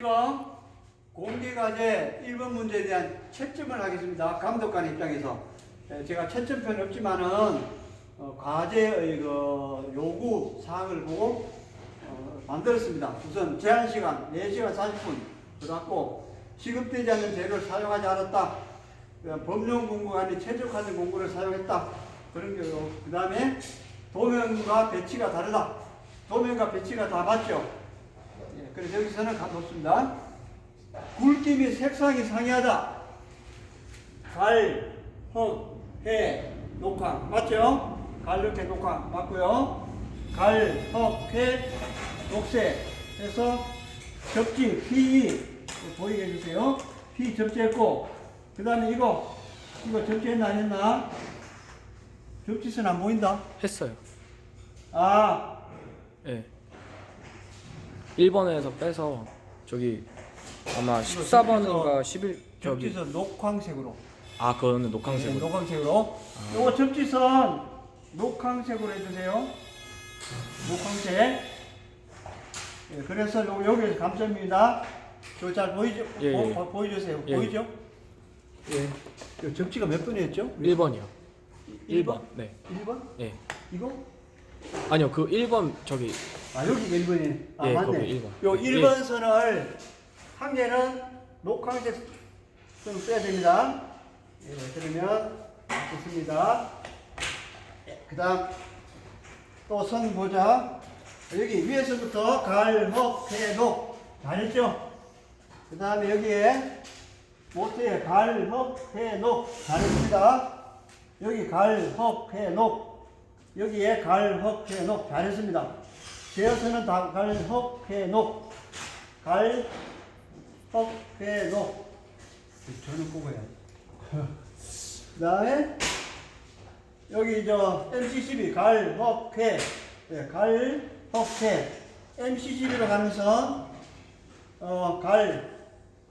이거 공개과제 1번 문제에 대한 채점을 하겠습니다. 감독관 입장에서. 에, 제가 채점표는 없지만은, 어, 과제의 그 요구 사항을 보고, 어, 만들었습니다. 우선 제한 시간 4시간 40분 들어갔고, 지급되지 않는 재료를 사용하지 않았다. 그 법령 공부가 아닌 최적화된 공부를 사용했다. 그런 거고, 그 다음에 도면과 배치가 다르다. 도면과 배치가 다 맞죠? 예, 그래서 여기서는 가뒀습니다. 굵기 및 색상이 상이하다. 갈, 헉, 해, 녹황. 맞죠? 갈, 흑, 해, 녹황. 맞고요. 갈, 헉, 해, 녹색. 해서 접지, 피, 보이게 해주세요. 피 접지했고, 그 다음에 이거, 이거 접지했나 안 했나? 접지선 안 보인다? 했어요. 아, 예. 1번에서 빼서 저기 아마 14번인가 11 저기 접지선 녹황색으로. 아 그거는 네, 녹황색으로. 녹황색으로. 요거 접지선 녹황색으로 해주세요. 녹황색. 예, 그래서 요, 여기에서 감점입니다. 저 잘 보이죠? 예, 보, 예. 보- 보여주세요. 예. 보이죠? 예. 요 접지가 몇 번이었죠? 1번이요. 일 1번. 네. 1번? 예. 이거? 아니요. 그 1번 저기 아, 여기가 1번이네. 아, 예, 맞네. 거기 일 번. 요 예. 1번 선을 한 개는 녹황색 선을 빼야 됩니다. 예, 그러면 됐습니다. 그 다음 또 선 보자. 여기 위에서부터 갈, 헉, 해, 녹. 잘했죠? 그 다음에 여기에 모트에 갈, 헉, 해, 녹. 잘했습니다. 여기 갈, 헉, 해, 녹. 여기에 갈, 헉, 해, 녹. 잘했습니다. 제어서는 다 갈, 헉, 해, 녹. 갈, 헉, 해, 녹. 저는 해야지. 그 다음에 여기 저 MC12 갈, 헉, 해. 예, 갈, 헉, 해. MC12로 가는 선, 어, 갈,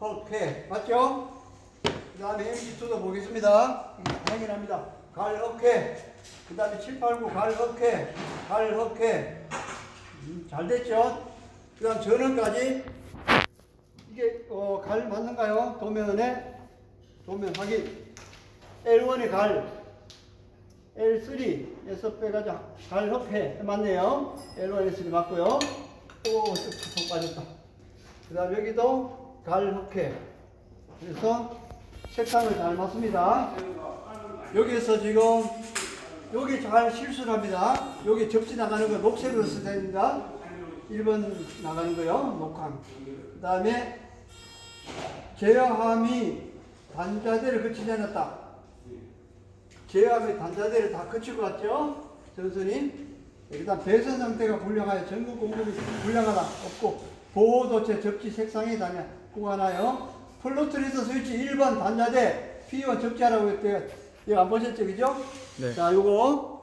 헉, 해. 맞죠? 그 다음에 MC2도 보겠습니다. 이게 확인합니다. 갈, 헉, 해. 그 다음에 7, 8, 9 갈, 헉, 해. 갈, 헉, 해. 음, 잘 됐죠? 그 다음 전원까지 이게 어, 갈 맞는가요? 도면에 도면 확인 L1이 갈 L3에서 빼가지고 갈 협회 맞네요 L1, L3 맞고요 오좀 빠졌다 그 다음 여기도 갈 협회 그래서 색상을 잘 맞습니다 여기에서 지금 여기 잘 실수를 합니다. 여기 접시 나가는 거 녹색으로 써야 됩니다. 1번 나가는 거요. 녹황. 그 다음에 제어함이 단자대를 거치지 않았다. 제어함이 단자대를 다 거치고 갔죠. 전선이. 그 다음 배선 상태가 불량하여 전구 공급이 불량하다. 없고 보호도체 접지 색상이 다냐. 구하나요. 플로트리스 스위치 1번 단자대 P1 접지하라고 했대요. 이거 안 보셨죠? 그죠? 네. 자, 요거.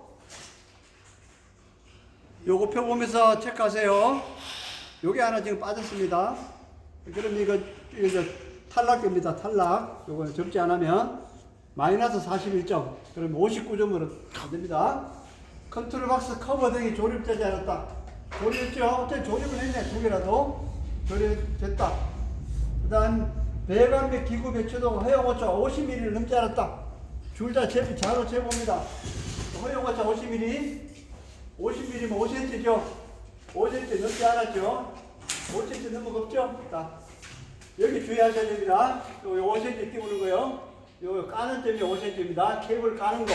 요거 표 보면서 체크하세요. 요게 하나 지금 빠졌습니다. 그럼 이거, 이거 저 탈락됩니다. 탈락. 요거 접지 안 하면 마이너스 41점. 그럼 59점으로 안 됩니다. 컨트롤 박스 커버 등이 조립되지 않았다. 조립했죠? 어쨌든 조립을 했네. 두 개라도. 조립됐다. 그 다음, 배관 및 기구 배치도 허용 오차 50mm를 넘지 않았다. 줄자 재, 자로 재봅니다. 허용 오차 50mm. 50mm면 5cm죠? 5cm 넘지 않았죠? 5cm 넘은 거 없죠? 자, 여기 주의하셔야 됩니다. 요 5cm 띄우는 거요. 요 까는 점이 5cm입니다. 케이블 까는 거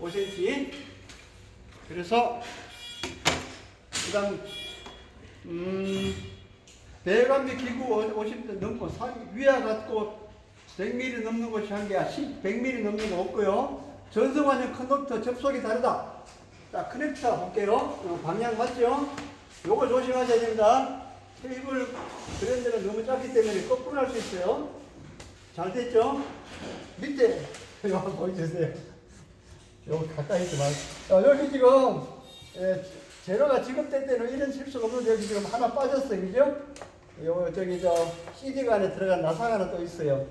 5cm. 그래서 그 다음 음, 배관 및 기구 50대 넘고 사, 위와 같고 100mm 넘는 것이 한 개야. 10, 100mm 넘는 거 없고요. 전성환형 컨덕터 접속이 다르다. 자, 커넥터 볼게요. 어, 방향 맞죠? 요거 조심하셔야 됩니다. 케이블 그랜드는 너무 작기 때문에 거꾸로 할 수 있어요. 잘 됐죠? 밑에 이거 한번 보여주세요. 여기 가까이 있지 말. 자, 여기 지금 예, 재료가 지급될 때는 이런 실수가 없는데 여기 지금 하나 빠졌어요, 그죠? 요 저기 저 CD가 안에 들어간 나사가 하나 또 있어요.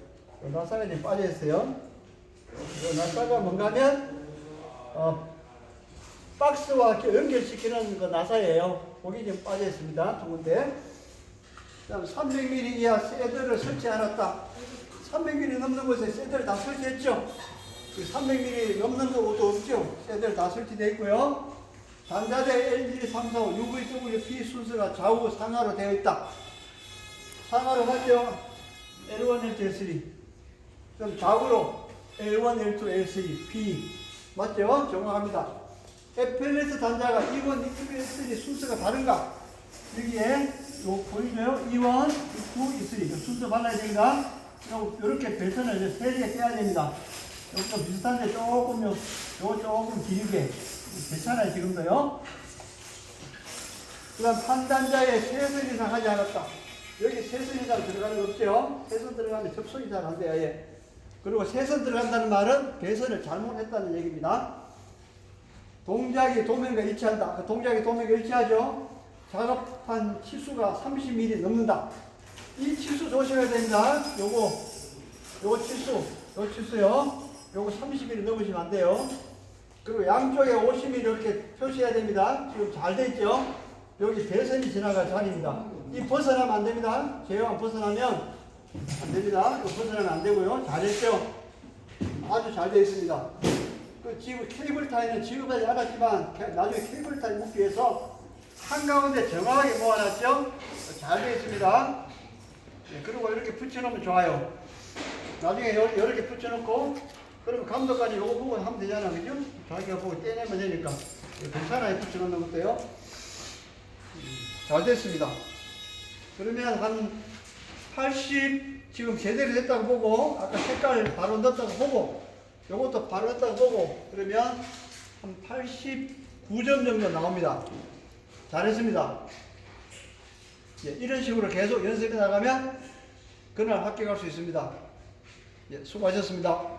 요 나사가 지금 빠져 있어요. 요 나사가 뭔가면 어, 박스와 연결시키는 그 나사예요. 거기 지금 빠져 있습니다. 두 군데. 그다음 300mm 이하 세대를 설치 않았다. 300mm 넘는 곳에 세대를 다 설치했죠. 300mm 넘는 곳도 없죠. 세대를 다 설치되어 있고요. 단자대 L134 UVWP 순서가 좌우 상하로 되어 있다. 상하로 맞죠? L1, L2, L3. 그럼 좌우로 L1, L2, L3, P. 맞죠? 정확합니다. FLS 단자가 E1, E2, E3 순서가 다른가? 여기에 요 보이죠? E1, E2, E3 요 순서 발라야 됩니다. 요- 요렇게 배선을 이제 세개 떼야 됩니다. 요것도 비슷한데 조금 요, 요거 조금 길게 괜찮아요 지금도요. 그다음 판단자에 세선 이상 하지 않았다. 여기 세선 이상 들어가는 거 없죠? 세선 들어가면 접속이 잘 안 돼요. 예. 그리고 세선 들어간다는 말은 배선을 잘못했다는 얘기입니다. 동작이 도면과 일치한다. 그 동작이 도면과 일치하죠? 작업한 치수가 30mm 넘는다. 이 치수 조심해야 됩니다. 요거, 요거 치수, 요 치수요. 요거 30mm 넘으시면 안 돼요. 그리고 양쪽에 50mm 이렇게 표시해야 됩니다. 지금 잘 돼 있죠? 여기 배선이 지나갈 자리입니다. 이 벗어나면 안 됩니다. 제왕 벗어나면 안 됩니다. 이거 벗어나면 안 되고요. 잘했죠? 아주 잘 되어 있습니다. 그 지금 케이블 타이는 지금까지 알았지만 케- 나중에 케이블 타이 묶기 위해서 한가운데 정확하게 모아놨죠? 잘 되어 있습니다. 예, 그리고 이렇게 붙여놓으면 좋아요. 나중에 요- 이렇게 붙여놓고 그러면 감독관이 요거 보고 하면 되잖아, 그죠? 자기가 보고 떼내면 되니까 예, 괜찮아요, 붙여놓는 것도요. 음, 잘 됐습니다. 그러면 한 80 지금 제대로 됐다고 보고 아까 색깔 바로 넣었다고 보고 요것도 바로 넣었다고 보고 그러면 한 89점 정도 나옵니다. 잘했습니다. 예, 이런 식으로 계속 연습해 나가면 그날 합격할 수 있습니다. 예, 수고하셨습니다.